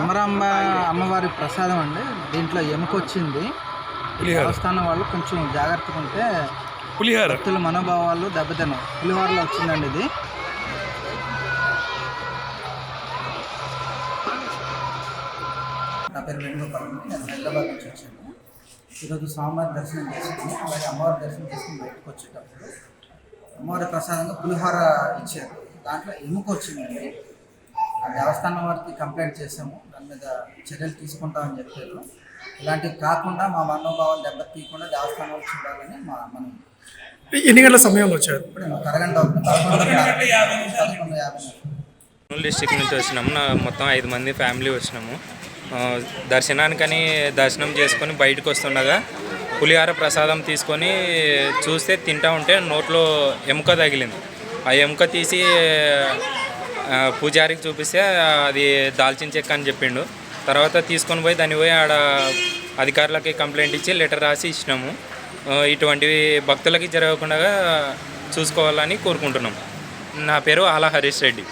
అమ్మవారి ప్రసాదం అండి. దీంట్లో ఎముక వచ్చింది. పులిహోర. దేవస్థానం వాళ్ళు కొంచెం జాగ్రత్తగా ఉంటే పులిహోర. భక్తుల మనోభావాలు దెబ్బతిన్నాం పులిహోరలో వచ్చిందండి ఇది. నా పేరు వేణుగోపాల్. నేను హైదరాబాద్ నుంచి వచ్చాను. ఈరోజు స్వామివారి దర్శనం చేసుకుని అలాగే అమ్మవారి దర్శనం చేసుకుని బయటకు వచ్చేటప్పుడు అమ్మవారి ప్రసాదంగా పులిహోర ఇచ్చారు. దాంట్లో ఎముక వచ్చిందండి. దేవస్థానం వారికి కంప్లైంట్ చేసాము దాని మీద చర్యలు తీసుకుంటామని చెప్పారు. ఇలాంటివి కాకుండా మా మనోభావాలు దెబ్బతీయకుండా దేవస్థానం వాళ్ళు చూడాలని మా మనం ఎన్ని గంటల సమయంలో వచ్చారు? ఇప్పుడు అరగంట అవుతుంది. పదకొండున్నర పదకొండు యాభై నిమిషాలు. కర్నూలు డిస్టిక్ నుంచి వచ్చినాము. నా మొత్తం ఐదు మంది ఫ్యామిలీ వచ్చినాము. దర్శనానికని దర్శనం చేసుకొని బయటకు వస్తుండగా పులిహార ప్రసాదం తీసుకొని చూస్తే తింటా ఉంటే నోట్లో ఎముక తగిలింది. ఆ ఎముక తీసి పూజారికి చూపిస్తే అది దాల్చిన చెక్క అని చెప్పిండు. తర్వాత తీసుకొని పోయి దాన్ని పోయి ఆడ అధికారులకి కంప్లైంట్ ఇచ్చి లెటర్ రాసి ఇచ్చినాము. ఇటువంటివి భక్తులకి జరగకుండా చూసుకోవాలని కోరుకుంటున్నాం. నా పేరు ఆలా హరీష్ రెడ్డి.